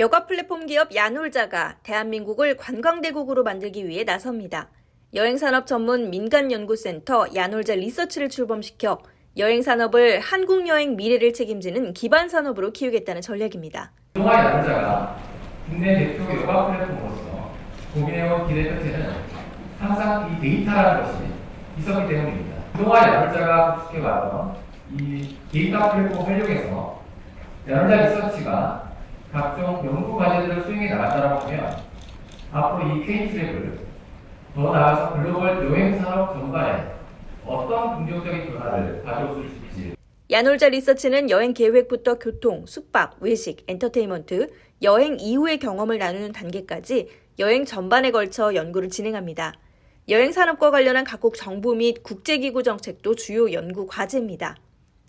여가 플랫폼 기업 야놀자가 대한민국을 관광대국으로 만들기 위해 나섭니다. 여행산업 전문 민간연구센터 야놀자 리서치를 출범시켜 여행산업을 한국 여행 미래를 책임지는 기반 산업으로 키우겠다는 전략입니다. 동아 야자가 국내 대표 여가 플랫폼으로서 고민해온 기대 끝에는 항상 이 데이터라는 것이 있었기 때문입니다. 동아 야자가 구축해왔던 이 데이터 플랫폼 활용해서 야자 리서치가 각종 연구 과제들을 수행해 나간다고 하면 앞으로 이 K트랩을 더 나아가서 글로벌 여행 산업 전반에 어떤 긍정적인 변화를 가져올 수 있을지 야놀자 리서치는 여행 계획부터 교통, 숙박, 외식, 엔터테인먼트, 여행 이후의 경험을 나누는 단계까지 여행 전반에 걸쳐 연구를 진행합니다. 여행 산업과 관련한 각국 정부 및 국제기구 정책도 주요 연구 과제입니다.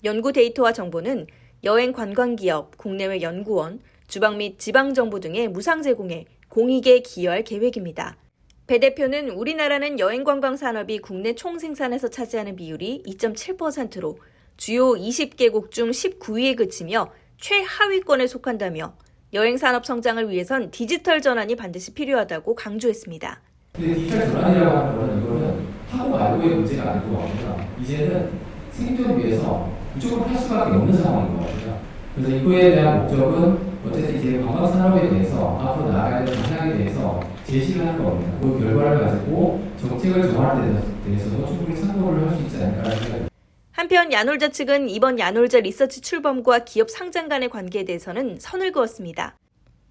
연구 데이터와 정보는 여행 관광기업, 국내외 연구원, 주방 및 지방정부 등에 무상 제공해 공익에 기여할 계획입니다. 배 대표는 우리나라는 여행 관광 산업이 국내 총 생산에서 차지하는 비율이 2.7%로 주요 20개국 중 19위에 그치며 최하위권에 속한다며 여행 산업 성장을 위해선 디지털 전환이 반드시 필요하다고 강조했습니다. 디지털 전환이라고 하는 거는 하고 말고의 문제가 아니고 말이야. 이제는 생존 위해서 무조건 할 수밖에 없는 상황인 것 같아요. 그래서 이거에 대한 목적은 어쨌든 이제 관광 산업에 대해서 앞으로 나아가야 될 방향에 대해서 제시를 하는 겁니다. 그 결과를 가지고 정책을 정할 때 대해서도 충분히 참고를 할 수 있지 않을까라는 생각이 듭니다. 한편 야놀자 측은 이번 야놀자 리서치 출범과 기업 상장 간의 관계에 대해서는 선을 그었습니다.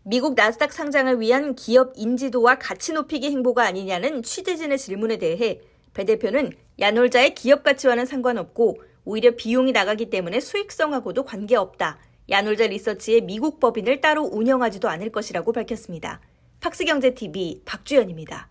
미국 나스닥 상장을 위한 기업 인지도와 가치 높이기 행보가 아니냐는 취재진의 질문에 대해 배 대표는 야놀자의 기업 가치와는 상관없고 오히려 비용이 나가기 때문에 수익성하고도 관계없다. 야놀자 리서치의 미국 법인을 따로 운영하지도 않을 것이라고 밝혔습니다. 팍스경제TV 박주연입니다.